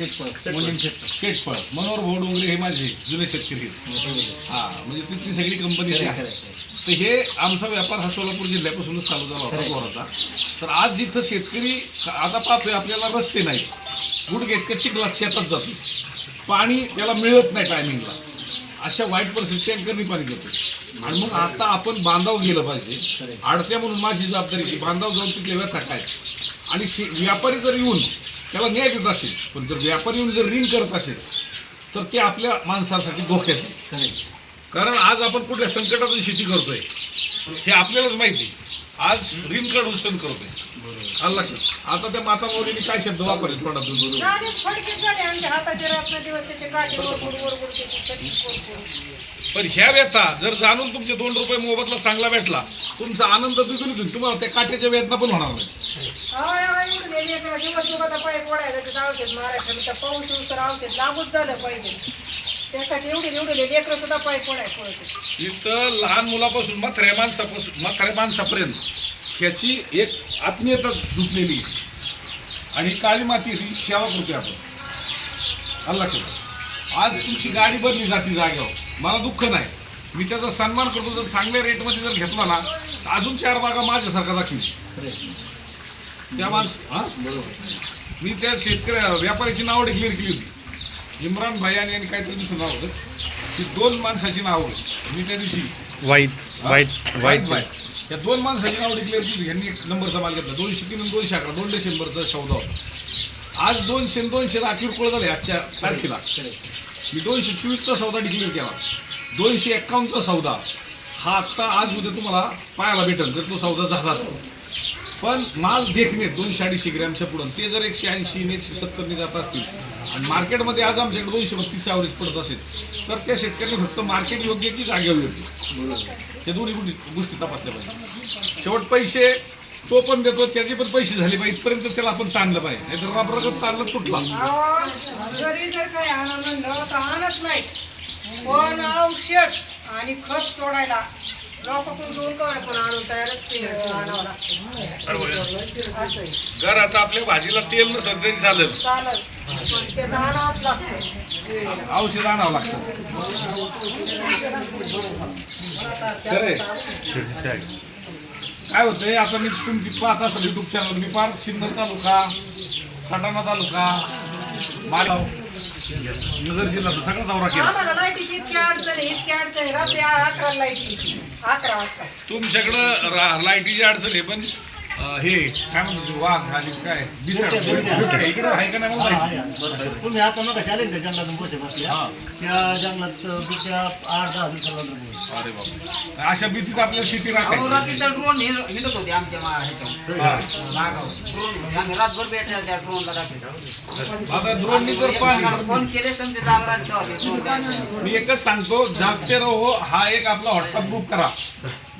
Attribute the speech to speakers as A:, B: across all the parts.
A: शेतफळ मुलीम शेतफळ
B: शेतफळ मनोहर भाऊ डोंगरे हे माझे जुने शेतकरी आहेत. हा म्हणजे तिथली सगळी कंपनी
A: खरं,
B: आहे
A: खरं,
B: तर हे आमचा व्यापार हा सोलापूर जिल्ह्यापासूनच चालू झाला होता बोराचा तर आज जिथं शेतकरी आता पाहतोय आपल्याला रस्ते नाहीत. गुडघे इतकं चिखलात शेतात जातो. पाणी त्याला मिळत नाही टायमिंगला अशा वाईट परिस्थिती टँकरनी पाणी देतो आणि मग आता आपण बांधाव गेलं पाहिजे. आडत्या म्हणून माझी जबाबदारी की बांधाव जाऊन तिथले व्यथा काय आणि शे व्यापारी जर येऊन त्याला न्याय देत असेल. पण जर व्यापारी येऊन जर रिंग करत असेल तर ते आपल्या माणसासाठी धोक्याचं. कारण आज आपण कुठल्या संकटातून शेती करतोय हे आपल्यालाच माहिती आज ऋणकड उचल करतोय. आलं लक्षात. आता त्या माता मौलीने काय शब्द वापरले? तोंडातून बरोबर
C: त्याची सगळी कोरकोर.
B: पण ह्या व्यथा जर जाणून तुमचे दोन रुपये मोबदला चांगला भेटला. तुमचा आनंद होईल तुम्हाला त्या काट्याच्या वेदना पण होणार नाही
C: पाऊस लागूच झालं पाहिजे. त्यासाठी एवढे एवढे लेकरं सुद्धा पाय
B: इथं लहान मुलापासून म्हाताऱ्या माणसापासून म्हाताऱ्या माणसापर्यंत ह्याची एक आत्मीयता झुकलेली आहे. आणि काळी माती ही सेवा करतोय आपण. आलं आज तुमची गाडी बदली जाती जागेवर. मला दुःख नाही. मी त्याचा सन्मान करतो. जर चांगल्या रेटमध्ये जर घेतला ना तर अजून चार बागा माझ्यासारखा दाखवी त्या माणस हा? मी त्या शेतकऱ्या व्यापाऱ्याची नावं डिक्लेअर केली होती. इम्रान भाई आणि यांनी काहीतरी दुसरं नाव होतं. ती दोन माणसाची नावं मी त्या दिवशी
D: वाईट वाईट
B: वाईट.
D: वाईट
B: या दोन माणसाची नाव डिक्लेअर केली. यांनी एक नंबरचा माल घेतला. दोनशे तीन आणि दोनशे अकरा. दोन डिसेंबरचा सौदा होता. आज दोनशे दोनशे अखेर कुळ झाले आजच्या तारखेला. मी दोनशे चोवीसचा सौदा डिक्लेअर केला. दोनशे एक्कावन्नचा सौदा. हा आत्ता आज उद्या तुम्हाला पाहायला भेटेल जर तो सौदा झाला तर. पण माल देखणे दोनशे अडीचशे ग्रॅमच्या पुढं. ते जर एकशे ऐंशी एकशे सत्तरने जात असतील आणि मार्केटमध्ये आज आमच्याकडे दोनशे बत्तीसचा ॲव्हरेज पडत असेल तर त्या शेतकऱ्यांनी फक्त मार्केट योग्य की जागेवर योग्य हे दोन्ही गोष्टी गोष्टी तपासल्या पाहिजे. शेवट पैसे तो पण देतो त्याचे पण पैसे झाले पाहिजे. इथपर्यंत त्याला आपण ताणलं पाहिजे. नाहीतर रगत ताणलं तुटला.
C: घरी जर काही आणा म्हणलं तर आणत नाही. पण औषध आणि खत सोडायला लोकांकडून दोन कवर पण आणून तयारच केलं आणावं लागतं. असं आहे.
B: घर आता आपल्या भाजीला तेल नसेल तरी चालेल.
C: चालत
B: औषध आणावं लागतं. काय होतंय आता मी तुमची पाहत असेल युट्यूब चॅनल मी पार सिन्नर तालुका सटाणा तालुका मालगाव नगर जिल्हा सगळा दौरा केला.
C: आम्हाला लाईटीची इतकी अडचण आहे इतकी अडचण आहे. रात्री अकरा लाईटी अकरा वाजता.
B: तुमच्याकडं रा- लाईटीची अडचण आहे पण हे काय म्हणतो ते वाघ आणि काय? बिचाड इकडे आहे का नाही मला माहिती.
E: तुम्ही आता मग आले ना त्या जंगलातून बसे बसल्या
B: हा.
E: त्या जंगलात बिबट्या आठ दहा दिवसाला लागले.
B: अरे बाबा अशा भीतीत आपल्याला शेती राखायची.
F: ड्रोन हिंडत होते आमच्या मा- ह्याच्यावर.
B: हा.
F: बागावर ड्रोन आम्ही रातभर भेटल्या त्या ड्रोनला दाखवतो
B: आता द्रोणनी जर पाहिली
F: फोन केले समजे जागरण.
B: मी एकच सांगतो जागते रहो हा एक आपला व्हॉट्सअप ग्रुप करा.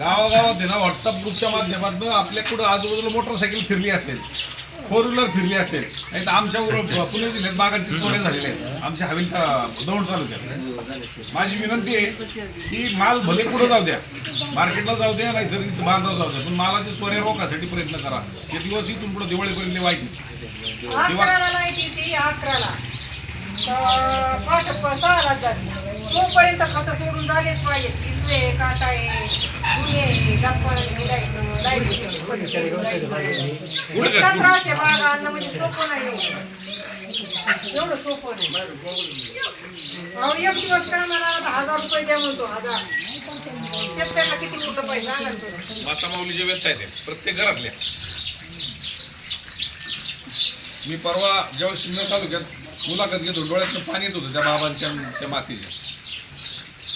B: गावागावात आहे ना व्हॉट्सअप ग्रुपच्या माध्यमातून आपल्याकडं आजूबाजूला मोटरसायकल फिरली असेल फोर व्हीलर फिरली असेल नाही तर आमच्या वर- पुणे जिल्ह्यात बागांची चोऱ्या झालेल्या आहेत आमच्या हवेलीच्या दौंड तालुक्यात. माझी विनंती आहे की माल भले कुठं जाऊ द्या मार्केटला जाऊ द्या नाही तर इथं बांधाव जाऊ द्या पण मालाच्या चोऱ्या रोखासाठी प्रयत्न करा. ते दिवस इथून पुढे दिवाळीपर्यंत वाईट आहेत.
C: अकराला लाइट येते अकराला. तर सहाला जाते तोपर्यंत खातं सोडून झालेच पाहिजे इथे काटा आहे गुन्हे आहे गप्पा लाइट इतका त्रास आहे बागा म्हणजे सोपं नाही एवढं. एवढं सोपं नाही अहो एक दिवस काय हजार रुपये द्या म्हणतो हजार शेतकऱ्याला किती मोठं पैसे सांगा
B: माता माऊलीच्या व्यथा आहेत प्रत्येक घरातल्या मी परवा जेव्हा सिन्नर तालुक्यात मुलाखत घेतो डोळ्यातनं पाणी येत होतं त्या बाबांच्या त्या मातीच्या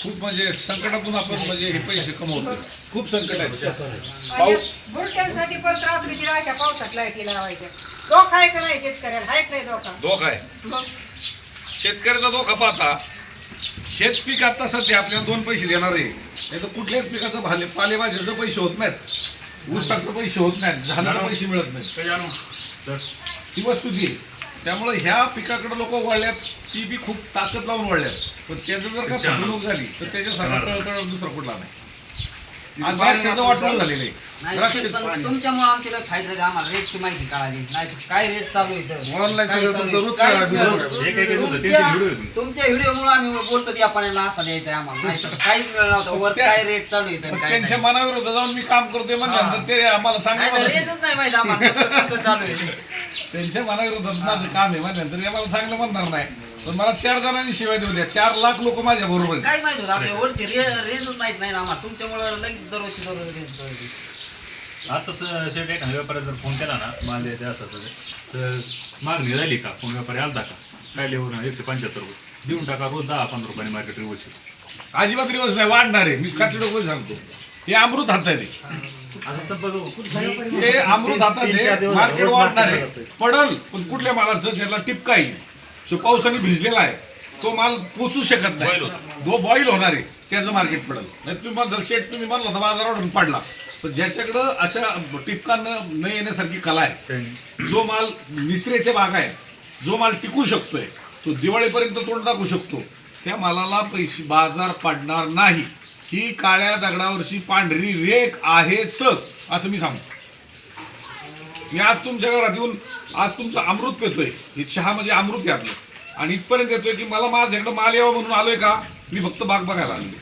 B: खूप म्हणजे संकटातून आपण म्हणजे हे पैसे कमवतो खूप संकट आहे. पाऊस
C: पण राहायच्या पावसात लाईटी लावायच्या. धोका आहे का नाही शेतकऱ्याला? नाही धोका.
B: धोका आहे.
C: मग?
B: शेतकऱ्याचा धोका पाहता हेच पीक आता सध्या आपल्याला दोन पैसे देणार आहे. नाही तर कुठल्याच पिकाचं भाले पालेभाज्याचं पैसे होत नाहीत. ऊसाचं पैसे होत नाहीत. तर पैसे मिळत नाहीत. ही वस्तुस्थिती आहे त्यामुळे ह्या पिकाकडे लोक वळल्यात ती बी खूप ताकद लावून वळल्यात पण त्याचं जर का फसवणूक झाली तर त्याच्यासारखा तळतळ दुसरा कुठला नाही. आज द्राक्षाचं वाटलं झालेलं आहे. द्राक्ष
F: तुमच्यामुळे आमच्याला फायदा झाला. आम्हाला रेटची माहिती कळाली. नाही तर काय रेट चालू आहे इथं?
A: Online
F: काय
A: सगळं
F: चालू
A: तुमचं
F: आहे?
A: रोजचं
F: काय-
A: video बघा.
D: एक- एक- एक होतं,
F: तुमच्या-
D: होते.
F: व्हिडिओमुळे आम्ही बोलतो या पाण्याला असा द्यायचा आहे आम्हाला. नाही तर काहीच मिळणार नव्हतं. वर
B: त्या-
F: काय रेट चालू आहे तर
B: पण
F: काय
B: त्यांच्या
F: नाही.
B: मनाविरुद्ध जाऊन मी काम करतोय म्हणल्यानंतर ते आम्हाला
F: नाही तर
B: चांगलं
F: रेटच नाही माहिती आम्हाला. कसं कसं चालू आहे?
B: त्यांच्या मनाविरोधात माझं काम आहे म्हणल्यानंतर हे मला चांगलं म्हणणार नाही. पण मला चार जणांनी शिवाय देऊ द्या. चार लाख लोक माझ्या बरोबर आहेत.
F: काय माहीत होतं आपल्या वरती रे रेंजच माहीत नाही ना आम्हाला. तुमच्यामुळे लगेच दररोजची दररोज रेंज.
D: आताच शेट एखाद्या व्यापाऱ्याला जर फोन केला ना माल द्यायचा असं तर मागणी राहिली का? फोन व्यापारी आलता का? काय लेवर एकशे पंच्याहत्तर रुपये. देऊन टाका रोज दहा पंधरा रुपयाने मार्केट रिवर्स
B: अजिबात दिवस नाही वाढणार आहे. मी खात्री डोकं सांगतो. हे अमृत हातात हे अमृत हातात आहे मार्केट वाढणार आहे. पडल पण कुठल्या मालाचं ज्याला टिपका येईल जो पावसाने भिजलेला आहे तो माल पोचू शकत नाही. तो बॉईल होणार आहे त्याचं मार्केट पडल. नाही तुम्ही म्हणता शेट तुम्ही म्हणला तर बाजारावरून पडला. पण ज्याच्याकडं अशा टिपका न न येण्यासारखी कला आहे जो माल निस्त्रेचे बाग आहे जो माल टिकू शकतोय तो दिवाळीपर्यंत तोंड दाखवू शकतो त्या मालाला पैसे बाजार पडणार नाही. ही काळ्या दगडावरची पांढरी रेख आहेच असं मी सांगतो. मी आज तुमच्या घरात येऊन आज तुमचं अमृत पेतोय. हे चहा म्हणजे अमृत आहे आपलं आणि इथपर्यंत येतोय की मला माझ्याकडे माल यावा म्हणून आलोय का? मी फक्त बाग बघायला आलोय.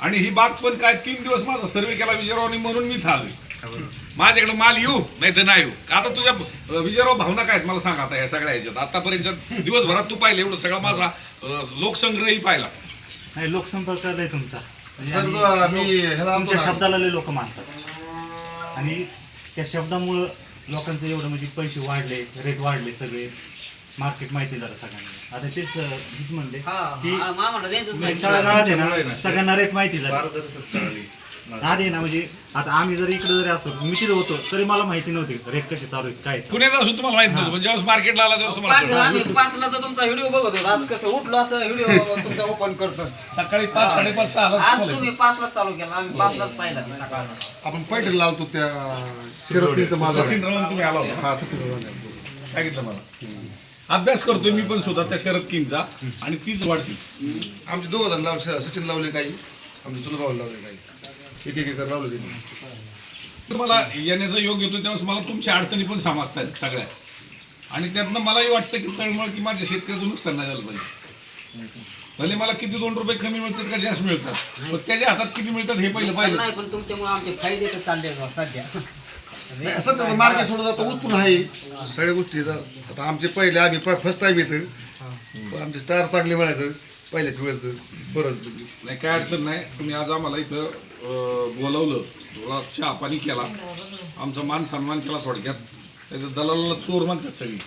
B: आणि ही बाग पण काय तीन दिवस माझा सर्वे केला विजयरावनी म्हणून मी थालोय माझ्याकडे माल येऊ नाही तर नाही येऊ. आता तुझ्या विजयराव भावना काय आहेत मला सांग आता या सगळ्या ह्याच्यात? आतापर्यंत दिवसभरात तू पाहिलं एवढं सगळा माझा लोकसंग्रहही पाहिला.
E: नाही लोकसंपर्क लय तुमचा म्हणजे
A: सर
E: आणि
A: मी ह्याला आणतो
E: तुमच्या
A: ना.
E: शब्दाला लय लोक मानतात आणि त्या शब्दामुळं लोकांचं एवढं म्हणजे पैसे वाढले रेट वाढले सगळे मार्केट माहिती झालं सगळ्यांना आता तेच अं, हेच म्हणले
F: हा
E: की
F: हा, रेंजच
E: तळागाळात आहे ना सगळ्यांना रेट माहिती झाली आधी आहे ना म्हणजे आता आम्ही जर इकडे जरी असतो मी तिथे होतो तरी मला माहिती नव्हती रेट कसे चालू आहेत काय आहे.
B: पुण्यात असून तुम्हाला माहीत नव्हतं पण ज्यावेळेस मार्केटला आला तुम्हाला
F: पाच
B: कळलं.
F: आम्ही पाचला तर तुमचा व्हिडिओ बघत होतो. आज कसं उठलो असं व्हिडिओ तुमचा ओपन करतो.
B: सकाळी पाच साडेपाच सहा आला
F: आज
B: तुम्हाला.
F: तुम्ही पाचलाच चालू केला. आम्ही पाचलाच पाहिला ते सकाळला.
A: आपण पैठण लावतो त्या शरद माझा
B: सचिन रावण तुम्ही आला होता.
A: हा सचिन रावण.
B: सांगितलं मला. अभ्यास करतोय मी पण सुद्धा त्या शरद किंगचा आणि तीच वाढती.
A: आमचे दोघं जण लावले सचिन लावले काही आमचे चुलत भाऊ लावले काही. एक एक एकर लावले
B: तर मला येण्याचा योग येतो त्यावेळेस मला तुमच्या अडचणी पण समजतात सगळ्या. आणि त्यातनं मलाही वाटतं की तळमळ की माझ्या शेतकऱ्याचं नुकसान नाही झालं पाहिजे. भले मला किती दोन रुपये कमी मिळतात का जास्त मिळतात पण त्याच्या हातात किती मिळतात हे पहिलं पाहिलं.
F: नाही पण तुमच्यामुळे आमचे फायदे तर चालले आहेत सध्या.
A: नाही, असंच आहे, मार्केट सोडून जातो उतरून आहे. सगळ्या गोष्टी. आता आमचे पहिले आम्ही फर्स्ट टाइम येतं पण आमचे स्टार चांगले म्हणायचं पहिल्याच वेळेस परत
B: नाही काय अडचण नाही. तुम्ही आज आम्हाला इथं अं, बोलवलं. थोडा चहा पाणी केला. आमचा मान सन्मान केला थोडक्यात. त्याच्या दलालाला चोर म्हणतात सगळी.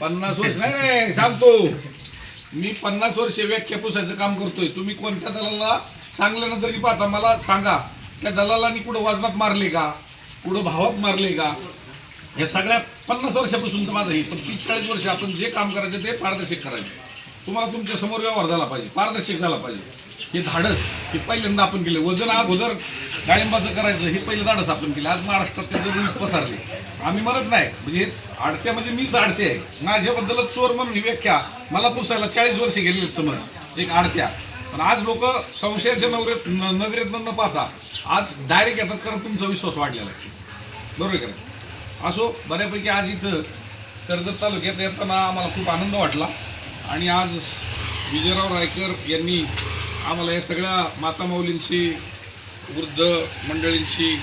B: पन्नास वर्ष नाही नाही सांगतो. मी पन्नास वर्ष व्याख्या पुसायचं काम करतोय. तुम्ही कोणत्या दलाला सांगल्यानंतर की पाहता. मला सांगा त्या दलालांनी कुठं वाजनात मारले का? कुठं भावात मारले का? हे सगळ्या पन्नास वर्षापासून तर माझं हे पण तीस चाळीस वर्ष आपण जे काम करायचं ते पारदर्शक करायचं. तुम्हाला तुमच्यासमोर व्यवहार झाला पाहिजे पारदर्शक झाला पाहिजे. हे धाडस हे पहिल्यांदा आपण केलं. वजन अगोदर डाळिंबाचं करायचं हे पहिलं धाडस आपण केलं. आज महाराष्ट्रात त्याचं रूप पसरले. आम्ही म्हणत नाही. म्हणजे हेच आडत्या म्हणजे मीच आडते आहे. माझ्याबद्दलच चोर म्हणून ही व्याख्या मला पुसायला चाळीस वर्ष गेलेले समज एक आडत्या. पण आज लोक संशयाच्या नवरेत न- नजरेत न पाहता आज डायरेक्ट येतात कारण तुमचा विश्वास वाढलेला आहे. बरोबर का असो बऱ्यापैकी आज इथं कर्जत तालुक्यात येताना आम्हाला खूप आनंद वाटला. आणि आज विजयराव रायकर यांनी आम्हाला या सगळ्या माता माऊलींची वृद्ध मंडळींची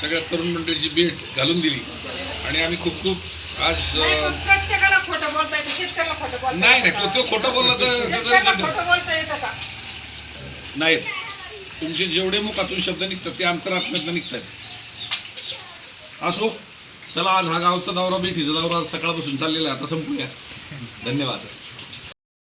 B: सगळ्या तरुण मंडळीची भेट घालून दिली. आणि आम्ही खूप खूप आज
C: नाही,
B: नाही? तो खोटं बोलला तर नाही तुमचे जेवढे मुखातून शब्द निघतात ते अंतरात्म्यातनं निघतात. असो चला आज हा गावचा दौरा भेटीचा दौरा सकाळपासून चाललेला आहे. आता संपूया. धन्यवाद.